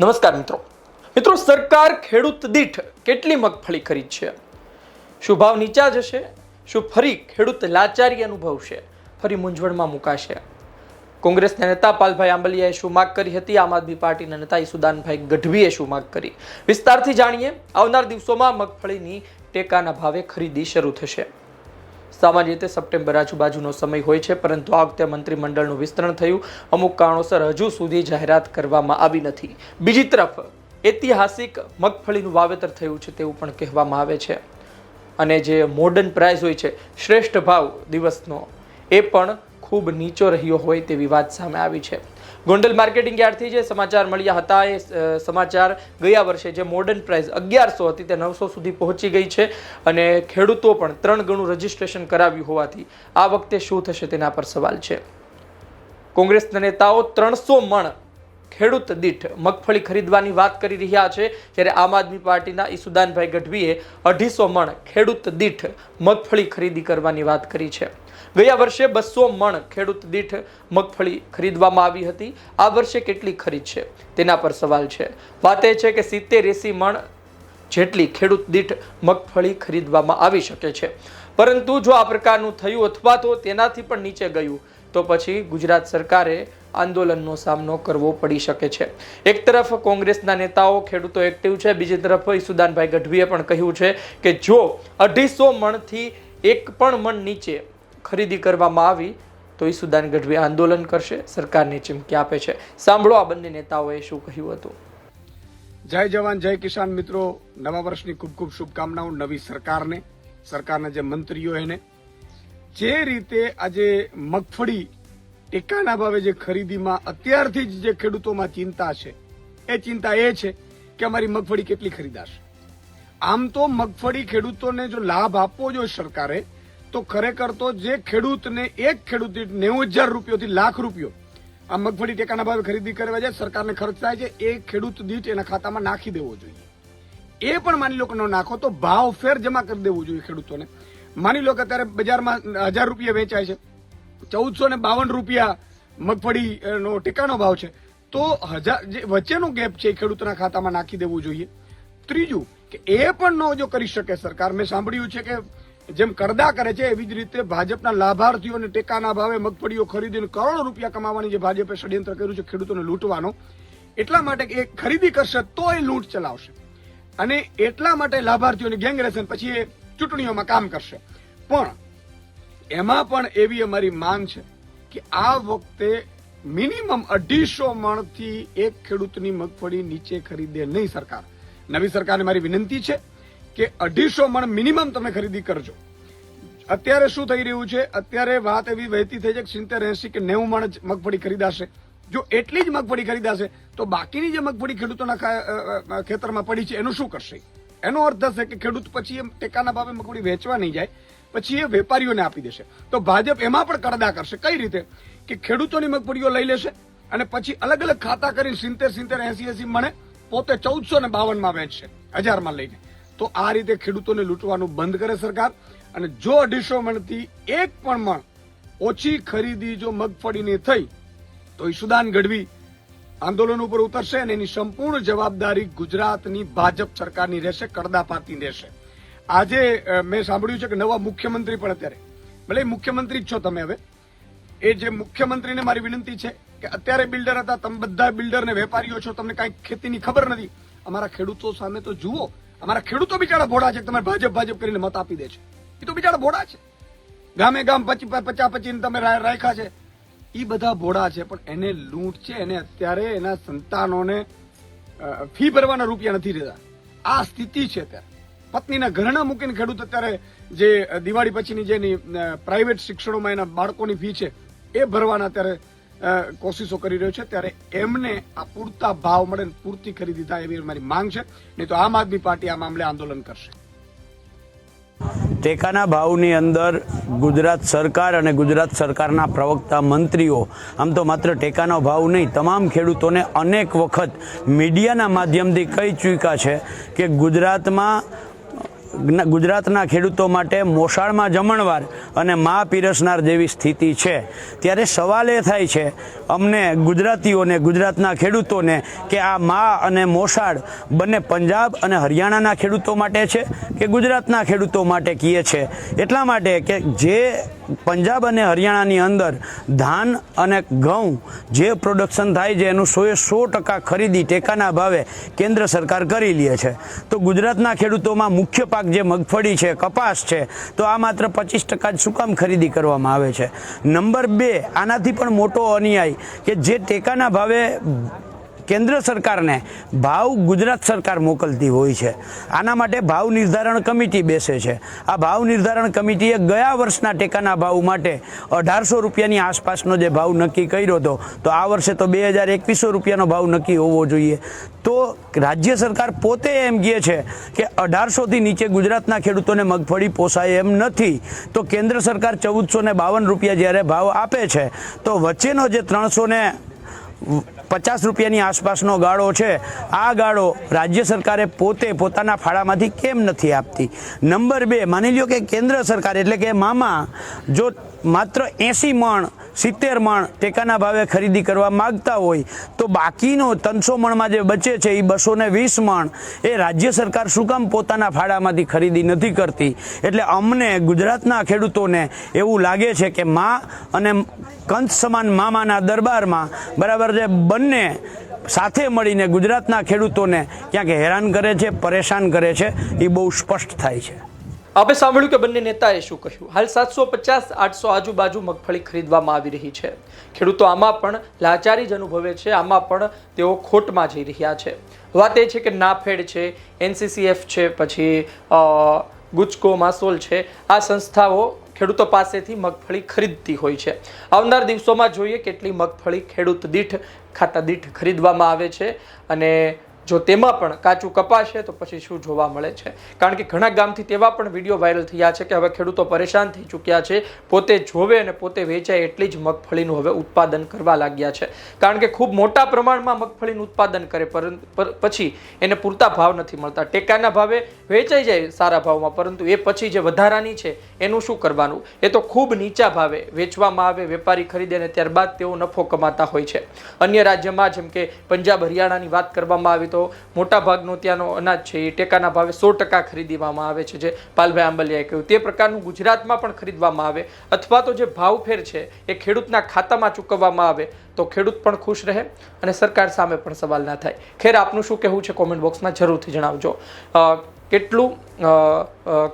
નમસ્કાર મિત્રો. મિત્રો, સરકાર ખેડૂત દીઠ કેટલી મગફળી ખરીદ છે? શું ભાવ નીચા જશે શું ફરી ખેડૂત લાચારી અનુભવશે? ફરી મૂંઝવણમાં મુકાશે? કોંગ્રેસના નેતા પાલભાઈ આંબલિયાએ શું માગ કરી હતી? આમ આદમી પાર્ટીના નેતા ઈસુદાનભાઈ ગઢવીએ શું માગ કરી? વિસ્તારથી જાણીએ, આવનાર દિવસોમાં મગફળીની ટેકાના ભાવે ખરીદી શરૂ થશે. સામાન્ય રીતે સપ્ટેમ્બર આજુબાજુનો સમય હોય છે, પરંતુ આ વખતે મંત્રીમંડળનું વિસ્તરણ થયું. અમુક કારણોસર હજુ સુધી જાહેરાત કરવામાં આવી નથી. બીજી તરફ, ઐતિહાસિક મગફળીનું વાવેતર થયું છે તેવું પણ કહેવામાં આવે છે. અને જે મોડર્ન પ્રાઇસ હોય છે, શ્રેષ્ઠ ભાવ દિવસનો, એ પણ ખૂબ નીચો રહ્યો હોય તેવી વાત સામે આવી છે. ગોંડલ માર્કેટિંગ યાર્ડથી જે સમાચાર મળ્યા હતા એ સમાચાર ગયા વર્ષે જે મોડર્ન પ્રાઇસ અગિયારસો હતી તે નવસો સુધી પહોંચી ગઈ છે અને ખેડૂતો પણ ત્રણ ગણું રજીસ્ટ્રેશન કરાવ્યું હોવાથી આ વખતે શું થશે તેના પર સવાલ છે. કોંગ્રેસના નેતાઓ ત્રણસો મણ ખેડૂત દીઠ મગફળી ખરીદવાની વાત કરી રહ્યા છે જ્યારે આમ આદમી પાર્ટીના ઈસુદાનભાઈ ગઢવીએ અઢીસો મણ ખેડૂત દીઠ મગફળી ખરીદી કરવાની વાત કરી છે. ગયા વર્ષે બસો મણ ખેડૂત દીઠ મગફળી ખરીદવામાં આવી હતી. આ વર્ષે કેટલી ખરીદ છે? તેના પર સવાલ છે. વાત એ છે કે સિત્તેર એંસી મણ જેટલી ખેડૂત દીઠ મગફળી ખરીદવામાં આવી શકે છે. પરંતુ જો આ પ્રકારનું થયું અથવા તો તેનાથી પણ નીચે ગયું તો પછી ગુજરાત સરકારે આંદોલનનો સામનો કરવો પડી શકે છે. એક તરફ કોંગ્રેસના નેતાઓ, ખેડૂતો એક્ટિવ છે, બીજી તરફ ઈસુદાનભાઈ ગઢવીએ પણ કહ્યું છે કે જો અઢીસો મણથી એક પણ મણ નીચે ખરીદી કરવામાં આવી, તો ઈસુદાન ગઢવી આંદોલન કરશે, સરકારને ચીમકી આપે છે. સાંભળો આ બંને નેતાઓએ શું કહ્યું હતું. જય જવાન, જય કિસાન મિત્રો. નવા વર્ષની ખૂબ ખૂબ શુભકામનાઓ નવી સરકારને. સરકારના જે મંત્રીઓ એને જે રીતે આજે મગફળી ટેકાના ભાવે જે ખરીદીમાં અત્યારથી જ જે ખેડૂતોમાં ચિંતા છે, એ ચિંતા એ છે કે અમારી મગફળી કેટલી ખરીદાશે. આમ તો મગફળી ખેડૂતોને જો લાભ આપવો જોઈએ સરકારે, તો ખરેખર તો જે ખેડૂતને એક ખેડૂત નેવું હજાર રૂપિયોથી લાખ રૂપિયો આ મગફળી ટેકાના ભાવે ખરીદી કરવા જાય, સરકારને ખર્ચ થાય છે, એ ખેડૂત દીઠ એના ખાતામાં નાખી દેવો જોઈએ. એ પણ માની લો કે નાખો, તો ભાવ ફેર જમા કરી દેવું જોઈએ ખેડૂતોને. માની લો કે અત્યારે બજારમાં હજાર રૂપિયા વેચાય છે. ચૌદસો ને બાવન રૂપિયા મગફળી નો ટેકાનો ભાવ છે. તો હજાર જે વચ્ચેનો ગેપ છે એ ખેડૂતના ખાતામાં નાખી દેવું જોઈએ. ત્રીજું કે એ પણ ન જો કરી શકે સરકાર. મેં સાંભળ્યું છે કે જેમ કરદા કરે છે, એવી જ રીતે ભાજપના લાભાર્થીઓને ટેકાના ભાવે મગફળીઓ ખરીદીને કરોડો રૂપિયા કમાવાની જે ભાજપે ષડયંત્ર કર્યું છે, ખેડૂતોને લૂંટવાનો. એટલા માટે એ ખરીદી કરશે તો એ લૂંટ ચલાવશે. અને એટલા માટે લાભાર્થીઓની ગેંગ રહેશે પછી એ ચૂંટણીઓમાં કામ કરશે. પણ એમાં પણ એવી અમારી માંગ છે કે આ વખતે મિનિમમ અઢીસો મણથી એક ખેડૂતની મગફળી નીચે ખરીદે નહીં સરકાર. નવી સરકારને મારી વિનંતી છે કે અઢીસો મણ મિનિમમ તમે ખરીદી કરજો. અત્યારે શું થઈ રહ્યું છે? અત્યારે વાત એવી વહેતી થઈ છે કે સિત્તેર, એસી કે નેવું મણ જ મગફળી ખરીદાશે. જો એટલી જ મગફળી ખરીદાશે, તો બાકીની જે મગફળી ખેડૂતોના ખેતરમાં પડી છે, એનું શું કરશે? એનો અર્થ થશે કે ખેડૂત પછી એમ ટેકાના ભાવે મગફળી વેચવા નહીં જાય, પછી એ વેપારીઓને આપી દેશે. તો ભાજપ એમાં પણ કરદા કરશે. કઈ રીતે? કે ખેડૂતોની મગફળીઓ લઈ લેશે અને પછી અલગ અલગ ખાતા કરી સિત્તેર સિત્તેર એસી એસી મણે પોતે ચૌદસો ને બાવનમાં વેચશે હજારમાં લઈને. તો આ રીતે ખેડૂતોને લૂંટવાનું બંધ કરે સરકાર અને જો અઢીસો મણથી એક પણ મણ ઓછી ખરીદી જો મગફળીની થઈ, તો ઈશુદાન ગઢવી આંદોલન ઉપર ઉતરશે અને એની સંપૂર્ણ જવાબદારી ગુજરાતની ભાજપ સરકારની રહેશે કડદાપાતી રહેશે. આજે મેં સાંભળ્યું છે કે નવા મુખ્યમંત્રી પણ અત્યારે. ભલે મુખ્યમંત્રી જ છો તમે હવે. એ જે મુખ્યમંત્રીને મારી વિનંતી છે કે અત્યારે બિલ્ડર હતા, તમે બધા બિલ્ડર ને વેપારીઓ છો, તમને કાંઈ ખેતીની ખબર નથી. અમારા ખેડૂતો સામે તો જુઓ. અમારા ખેડૂતો બિચારા ભોળા છે તમે ભાજપ ભાજપ કરીને મત આપી દે છે. એ તો બિચારા ભોળા છે. ગામે ગામ પચી પચા પચીને તમે રાખ્યા છે. એ બધા ભોળા છે, પણ એને લૂંટ છે, એને અત્યારે એના સંતાનોને ફી ભરવાના રૂપિયા નથી રહેતા. આ સ્થિતિ છે ત્યાં પત્નીના ઘરના મૂકીને ખેડૂત અત્યારે જે દિવાળી પછીની જેની પ્રાઇવેટ શિક્ષણોમાં એના બાળકોની ફી છે, એ ભરવાના અત્યારે કોશિશો કરી રહ્યો છે. ત્યારે એમને આ પૂરતા ભાવ મળે પૂરતી ખરીદી થાય એવી મારી માંગ છે. નહીં તો આમ આદમી પાર્ટી આ મામલે આંદોલન કરશે. ટેકાના ભાવની અંદર ગુજરાત સરકાર અને ગુજરાત સરકારના પ્રવક્તા મંત્રીઓ, આમ તો માત્ર ટેકાનો ભાવ નહીં, તમામ ખેડૂતોને અનેક વખત મીડિયાના માધ્યમથી કહી ચૂક્યા છે કે ગુજરાતમાં ગુજરાતના ખેડૂતો માટે મોસાળમાં જમણવાર અને મા પીરસનાર જેવી સ્થિતિ છે. ત્યારે સવાલ એ થાય છે, અમને ગુજરાતીઓને, ગુજરાતના ખેડૂતોને કે આ મા અને મોસાળ બંને પંજાબ અને હરિયાણાના ખેડૂતો માટે છે કે ગુજરાતના ખેડૂતો માટે કીએ છે? એટલા માટે કે જે પંજાબ અને હરિયાણાની અંદર ધાન અને ઘઉં જે પ્રોડક્શન થાય છે, એનું સોએ સો ટકા ખરીદી ટેકાના ભાવે કેન્દ્ર સરકાર કરી લે છે. તો ગુજરાતના ખેડૂતોમાં મુખ્ય પાક જે મગફળી છે, કપાસ છે, તો આ માત્ર પચીસ ટકા જ શું કામ ખરીદી કરવામાં આવે છે? નંબર બે, આનાથી પણ મોટો અન્યાય કે જે ટેકાના ભાવે કેન્દ્ર સરકારને ભાવ ગુજરાત સરકાર મોકલતી હોય છે. આના માટે ભાવ નિર્ધારણ કમિટી બેસે છે. આ ભાવ નિર્ધારણ કમિટીએ ગયા વર્ષના ટેકાના ભાવ માટે અઢારસો રૂપિયાની આસપાસનો જે ભાવ નક્કી કર્યો હતો, તો આ વર્ષે તો બે હજાર એકવીસો રૂપિયાનો ભાવ નક્કી હોવો જોઈએ. તો રાજ્ય સરકાર પોતે એમ કહે છે કે અઢારસોથી નીચે ગુજરાતના ખેડૂતોને મગફળી પોસાય એમ નથી. તો કેન્દ્ર સરકાર ચૌદસો બાવન રૂપિયા જ્યારે ભાવ આપે છે, તો વચ્ચેનો જે ત્રણસો પચાસ રૂપિયાની આસપાસનો ગાળો છે. આ ગાળો રાજ્ય સરકારે પોતે પોતાના ફાળામાંથી કેમ નથી આપતી? નંબર બે, માની લ્યો કે કેન્દ્ર સરકાર એટલે કે મામા, જો માત્ર એંસી મણ સિત્તેર મણ ટેકાના ભાવે ખરીદી કરવા માગતા હોય તો બાકીનો ત્રણસો મણમાં જે બચે છે એ બસો વીસ મણ એ રાજ્ય સરકાર શું કામ પોતાના ફાળામાંથી ખરીદી નથી કરતી? એટલે અમને ગુજરાતના ખેડૂતોને એવું લાગે છે કે મા અને કંસ સમાન મામાના દરબારમાં બરાબર છે બંને સાથે મળીને ગુજરાતના ખેડૂતોને ક્યાંક હેરાન કરે છે, પરેશાન કરે છે, એ બહુ સ્પષ્ટ થાય છે. આપણે સાંભળ્યું કે બંને નેતાએ શું કહ્યું? હાલ સાતસો પચાસ, આઠસો આજુબાજુ મગફળી ખરીદવામાં આવી રહી છે. ખેડૂતો આમાં પણ લાચારી જ અનુભવે છે. આમાં પણ તેઓ ખોટમાં જઈ રહ્યા છે. વાત એ છે કે નાફેડ છે, એનસીસીએફ છે, પછી ગુચકો માસોલ છે. આ સંસ્થાઓ ખેડૂતો પાસેથી મગફળી ખરીદતી હોય છે. આવનાર દિવસોમાં જોઈએ કેટલી મગફળી ખેડૂત દીઠ ખાતા દીઠ ખરીદવામાં આવે છે. અને જો તેમાં પણ કાચું કપાશે તો પછી શું જોવા મળે છે? કારણ કે ઘણા ગામથી તેવા પણ વીડિયો વાયરલ થયા છે કે હવે ખેડૂતો પરેશાન થઈ ચૂક્યા છે, પોતે જોવે અને પોતે વેચાય એટલી જ મગફળીનું હવે ઉત્પાદન કરવા લાગ્યા છે. કારણ કે ખૂબ મોટા પ્રમાણમાં મગફળીનું ઉત્પાદન કરે, પરંતુ પછી એને પૂરતા ભાવ નથી મળતા. ટેકાના ભાવે વેચાઈ જાય સારા ભાવમાં, પરંતુ એ પછી જે વધારાની છે, એનું શું કરવાનું? એ તો ખૂબ નીચા ભાવે વેચવામાં આવે, વેપારી ખરીદે અને ત્યારબાદ તેઓ નફો કમાતા હોય છે. અન્ય રાજ્યમાં જેમ કે પંજાબ, હરિયાણાની વાત કરવામાં આવી તો મોટા મોટાભાગનું ત્યાંનો અનાજ છે એ ટેકાના ભાવે સો ટકા ખરીદવામાં આવે છે, જે પાલભાઈ આંબલિયાએ કહ્યું. તે પ્રકારનું ગુજરાતમાં પણ ખરીદવામાં આવે. અથવા તો જે ભાવ ફેર છે એ ખેડૂતના ખાતામાં ચૂકવવામાં આવે, તો ખેડૂત પણ ખુશ રહે અને સરકાર સામે પણ સવાલ ના થાય. ખેર, આપનું શું કહેવું છે? કોમેન્ટ બોક્સમાં જરૂરથી જણાવજો. કેટલું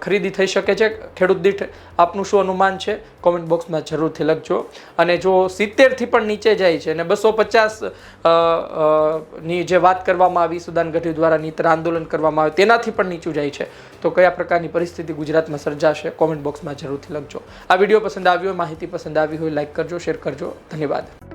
ખરીદી થઈ શકે છે? ખેડૂત દીઠ આપનું શું અનુમાન છે? કોમેન્ટ બોક્સમાં જરૂરથી લખજો. અને જો સિત્તેરથી પણ નીચે જાય છે અને બસો પચાસની જે વાત કરવામાં આવી, સુદાન ગઢવી દ્વારા નીતર આંદોલન કરવામાં આવે, તેનાથી પણ નીચું જાય છે. તો કયા પ્રકારની પરિસ્થિતિ ગુજરાતમાં સર્જાશે? કોમેન્ટ બોક્સમાં જરૂરથી લખજો. આ વીડિયો પસંદ આવ્યો હોય, માહિતી પસંદ આવી હોય, લાઈક કરજો, શેર કરજો. ધન્યવાદ.